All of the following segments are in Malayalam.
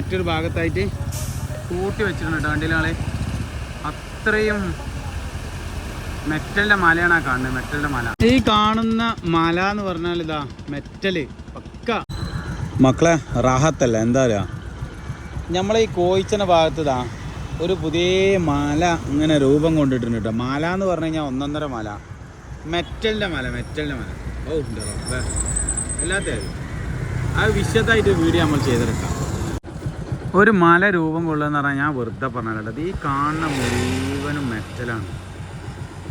മറ്റൊരു ഭാഗത്തായിട്ട് കൂട്ടി വെച്ചിട്ടുണ്ട് കേട്ടോ വണ്ടിയിലാൾ അത്രയും മെറ്റലിന്റെ മലയാണ് ആ കാണുന്നത് മെറ്റലിന്റെ മല. ഈ കാണുന്ന മല എന്ന് പറഞ്ഞാൽ ഇതാ മെറ്റൽ പക്ക. മക്കളെ റാഹത്തല്ല? എന്താ പറയാ നമ്മളെ ഈ കോയിച്ചന ഭാഗത്ത് ഇതാ ഒരു പുതിയ മല ഇങ്ങനെ രൂപം കൊണ്ടിട്ടുണ്ട് കേട്ടോ. മല എന്ന് പറഞ്ഞു കഴിഞ്ഞാൽ ഒന്നൊന്നര മല. മെറ്റലിന്റെ മല മെറ്റലിന്റെ മല. ഓ ഉണ്ട് റബ്ബേ. എല്ലാത്ത ആ വിശദമായിട്ട് വീഡിയോ നമ്മൾ ചെയ്തെടുക്കാം. ഒരു മല രൂപം കൊള്ളുക പറഞ്ഞാൽ ഞാൻ വെറുതെ പറഞ്ഞത് ഈ കാണുന്ന മുഴുവനും മെറ്റലാണ്.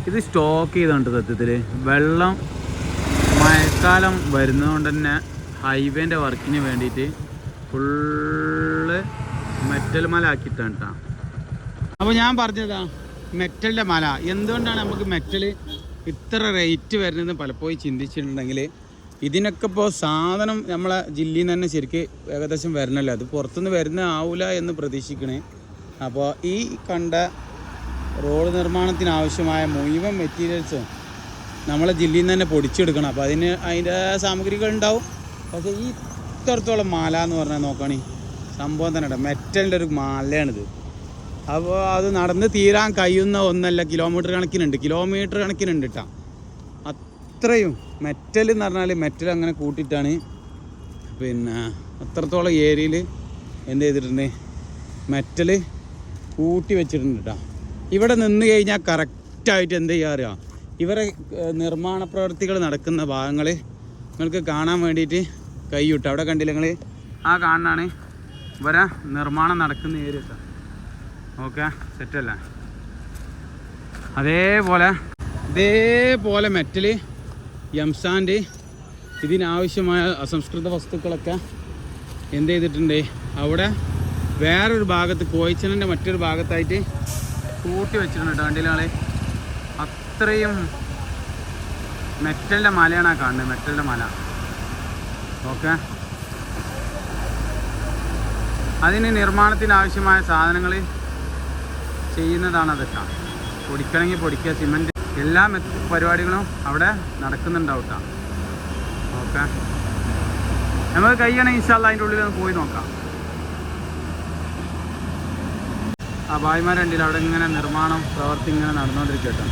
ഇത് സ്റ്റോക്ക് ചെയ്തുണ്ട് സത്യത്തിൽ വെള്ളം മഴക്കാലം വരുന്നതുകൊണ്ട് തന്നെ ഹൈവേന്റെ വർക്കിന് വേണ്ടിയിട്ട് ഫുള്ള് മെറ്റൽ മല ആക്കിയിട്ടാണ് അപ്പോൾ ഞാൻ പറഞ്ഞതാ മെറ്റലിന്റെ മല. എന്തുകൊണ്ടാണ് നമുക്ക് മെറ്റൽ ഇത്ര റേറ്റ് വരുന്നത് പലപ്പോഴും ചിന്തിച്ചിട്ടുണ്ടെങ്കിൽ ഇതിനൊക്കെ ഇപ്പോൾ സാധനം നമ്മളെ ജില്ലയിൽ നിന്ന് തന്നെ ശരിക്ക് ഏകദേശം വരണല്ലോ. അത് പുറത്തുനിന്ന് വരുന്ന ആവില്ല എന്ന് പ്രതീക്ഷിക്കണേ. അപ്പോൾ ഈ കണ്ട റോഡ് നിർമ്മാണത്തിന് ആവശ്യമായ മുഴുവൻ മെറ്റീരിയൽസും നമ്മളെ ജില്ലയിൽ നിന്ന് തന്നെ പൊടിച്ചെടുക്കണം. അപ്പോൾ അതിന് അതിന്റെ സാമഗ്രികൾ ഉണ്ടാവും. പക്ഷേ ഈ ഇത്രത്തോളം മാല എന്ന് പറഞ്ഞാൽ നോക്കണേ സംഭവം തന്നെ മെറ്റലിന്റെ ഒരു മാലയാണിത്. അപ്പോൾ അത് നടന്ന് തീരാൻ കഴിയുന്ന ഒന്നല്ല കിലോമീറ്റർ കണക്കിനുണ്ട്. കിലോമീറ്റർ കണക്കിനുണ്ട് കേട്ടോ അത്രയും മെറ്റൽ എന്ന് പറഞ്ഞാൽ മെറ്റൽ അങ്ങനെ കൂട്ടിയിട്ടാണ് പിന്നെ അത്രത്തോളം ഏരിയയിൽ എന്ത് ചെയ്തിട്ടുണ്ട്? മെറ്റൽ കൂട്ടി വെച്ചിട്ടുണ്ട് കേട്ടോ ഇവിടെ നിന്ന് കഴിഞ്ഞാൽ കറക്റ്റായിട്ട് എന്ത് ചെയ്യുക അറിയാം? ഇവരെ നിർമ്മാണ പ്രവർത്തികൾ നടക്കുന്ന ഭാഗങ്ങൾ നിങ്ങൾക്ക് കാണാൻ വേണ്ടിയിട്ട് കൈവിട്ടു അവിടെ കണ്ടില്ല നിങ്ങൾ ആ കാണാനാണ് ഇവരെ നിർമ്മാണം നടക്കുന്ന ഏരിയ ഓക്കെ സെറ്റല്ല അതേപോലെ ഇതേപോലെ മെറ്റൽ എംസാൻഡ് ഇതിനാവശ്യമായ അസംസ്കൃത വസ്തുക്കളൊക്കെ എന്ത് ചെയ്തിട്ടുണ്ട്? അവിടെ വേറൊരു ഭാഗത്ത് കോയിച്ചനന്റെ മറ്റൊരു ഭാഗത്തായിട്ട് കൂട്ടി വെച്ചിട്ടുണ്ട് കേട്ടോ വണ്ടിയിലാളെ അത്രയും മെറ്റലിന്റെ മലയാണ് ആ കാണുന്നത് മെറ്റലിന്റെ മല. ഓക്കെ. അതിന് നിർമ്മാണത്തിന് ആവശ്യമായ സാധനങ്ങൾ ചെയ്യുന്നതാണ് അതൊക്കെ പൊടിക്കണമെങ്കിൽ പൊടിക്കുക സിമെന്റ് എല്ലാ പരിപാടികളും അവിടെ നടക്കുന്നുണ്ടാവും കേട്ടോ ഓക്കെ. നമുക്ക് കഴിയണം ഇൻഷാല്ല അതിന്റെ ഉള്ളിൽ ഒന്ന് പോയി നോക്കാം. ആ ഭായിമാരുണ്ടില്ല അവിടെ ഇങ്ങനെ നിർമ്മാണം പ്രവർത്തി ഇങ്ങനെ നടന്നുകൊണ്ടിരിക്കട്ടോ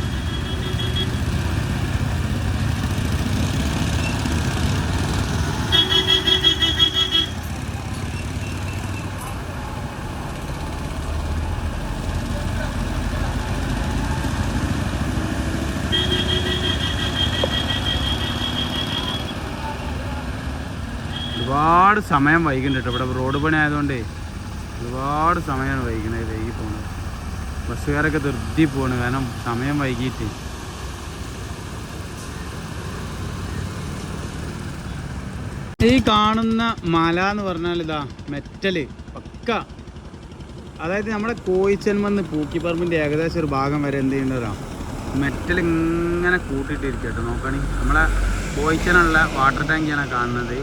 ഒരുപാട് സമയം വൈകുന്നുണ്ട് ഇവിടെ റോഡ് പണി ആയതുകൊണ്ടേ ഒരുപാട് സമയമാണ് വൈകുന്നത് വൈകി പോകുന്നത് ബസ്സുകാരൊക്കെ ധൃതി പോണ്. കാരണം സമയം വൈകിയിട്ട് ഈ കാണുന്ന മല എന്ന് പറഞ്ഞാൽ ഇതാ മെറ്റൽ പക്ക. അതായത് നമ്മുടെ കോയിച്ചന്മന്ന് പൂക്കിപ്പറമ്പിന്റെ ഏകദേശം ഒരു ഭാഗം വരെ എന്ത് ചെയ്യുന്നതാ മെറ്റൽ ഇങ്ങനെ കൂട്ടിയിട്ടിരിക്കട്ടെ നോക്കണി. നമ്മളെ കോയിച്ചനുള്ള വാട്ടർ ടാങ്കിയാണ് കാണുന്നത്.